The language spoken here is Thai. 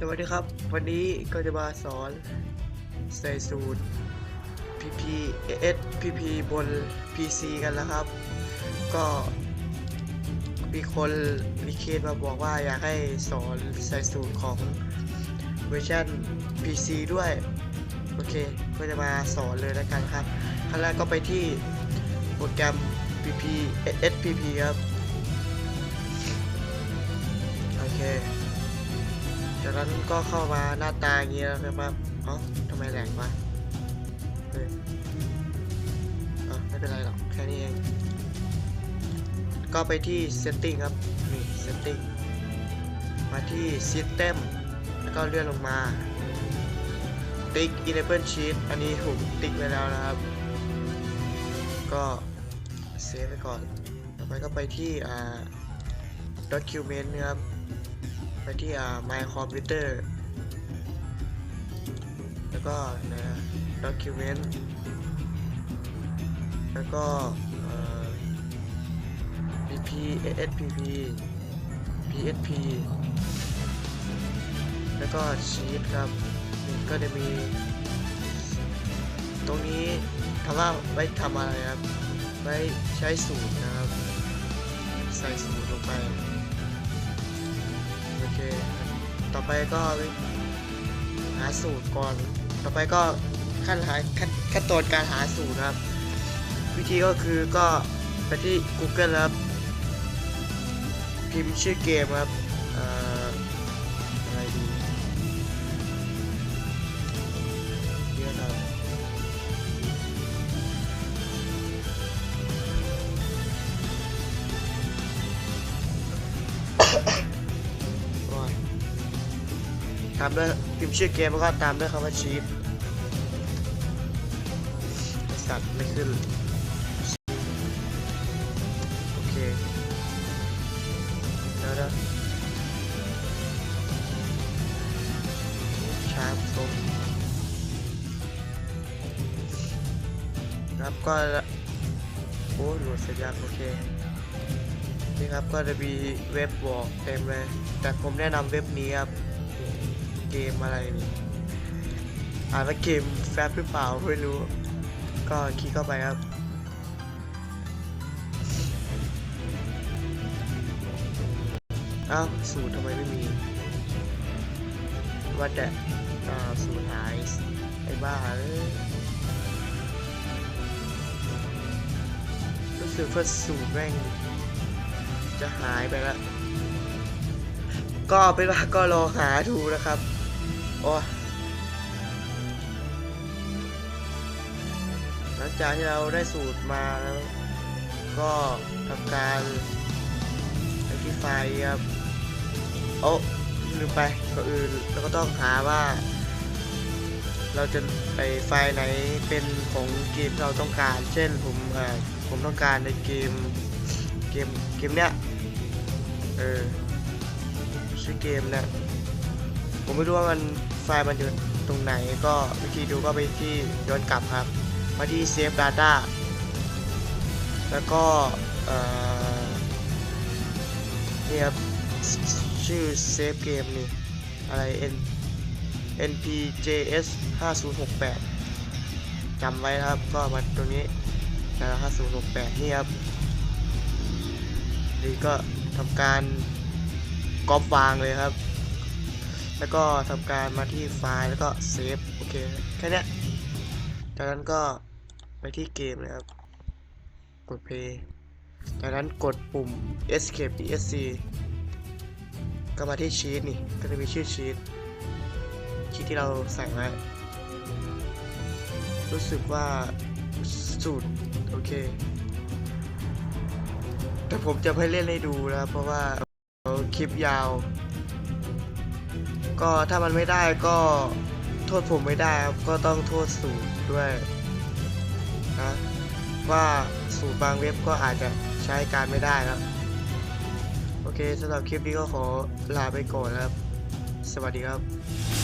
สวัสดีครับ วันนี้ก็จะมาสอนใส่สูตร PP S PP บน PC กันแล้วครับ ก็มีคนรีเควสมาบอกว่าอยากให้สอนใส่สูตรของเวอร์ชัน PC ด้วย โอเค ก็จะมาสอนเลยแล้วกันครับ ขั้นแรกก็ไปที่โปรแกรม PP SPP ครับ จากนั้นก็เข้ามาหน้าตาอย่างนี้แล้วนะครับเอ้าทำไมแหลกวะเฮ้ยเอ้าไม่เป็นไรหรอกแค่นี้เอง ก็ไปที่ setting ครับ นี่ setting มาที่ system แล้วก็เลื่อนลงมา ติ๊ก enable sheet อันนี้ผมติ๊กไว้แล้วนะครับ ก็เซฟไปก่อน ต่อไปก็ไปที่ อ่า document นะครับ ไปที่อ่า my computer แล้วก็นะ document แล้วก็เอ่อ pp spp psp แล้วก็ sheet ครับนี่ก็จะมี ตรงนี้ถามว่าไว้ทำอะไรครับ ไว้ใช้สูตรนะครับ ใส่สูตรลงไป เค ต่อไปก็หาสูตรก่อน ต่อไปก็ขั้นหาขั้นขั้นตอนการหาสูตรครับ วิธีก็คือก็ไปที่ Google ครับ พิมพ์ชื่อเกมครับามด้วยพิมพ์ชื่อเกมแล้วก็ตามด้วยคำว่าชีฟสัตว์ไม่ขึ้น โอเค แล้วนะชาร์ปตรงครับก็ โอ้โหลดเสร็จยังโอเคนี่ครับก็จะมีเว็บบอกเต็มเลย แต่ผมแนะนำเว็บนี้ครับ เกมอะไรนี่อ่านว่าเกมแฟบหรือเปล่าไม่รู้ ก็คลิกเข้าไปครับอ้าวสูตรทำไมไม่มี ว่าแต่อ้าสูตรหายไอ้บ้าเอ้ยรู้สึกว่าสูตรแม่งจะหายไปล้วก็เป็นว่าก็รอหาดูนะครับ โอ้หลังจากที่เราได้สูตรมาแล้ว ก็ทำการไปที่ไฟล์ครับโอ้ลืมไปก็อื่นเราก็ต้องหาว่า เราจะไปไฟล์ไหนเป็นของเกมที่เราต้องการ เช่นผมผมต้องการในเกมเกมเกมเนี้ยเออชื่อเกมเนี่ยผมไม่รู้ว่ามัน ไฟล์มันอยู่ตรงไหนก็วิธีดูก็ไปที่ย้อนกลับครับ มาที่ Save Data แล้วก็เนี่ครับชื่อเซฟเกมนี่อะไร N NPJS 5068จำไว้นะครับก็มาตรงนี้นะ5068 นี่ครับนี่ก็ทำการก๊อปวางเลยครับ แล้วก็ทำการมาที่ไฟล์แล้วก็เซฟโอเคแค่นี้จากนั้นก็ไปที่เกมเลยครับ กด play จากนั้นกดปุ่ม escape esc ก็มาที่ชีตนี่ ก็จะมีชื่อชีตชีตที่เราใส่ไว้รู้สึกว่าสูตรโอเค แต่ผมจะไม่เล่นให้ดูนะเพราะว่าคลิปยาว ก็ถ้ามันไม่ได้ก็โทษผมไม่ได้ครับก็ต้องโทษสูตรด้วยนะว่าสูตรบางเว็บก็อาจจะใช้การไม่ได้ครับ โอเคสำหรับคลิปนี้ก็ขอลาไปก่อนครับ สวัสดีครับ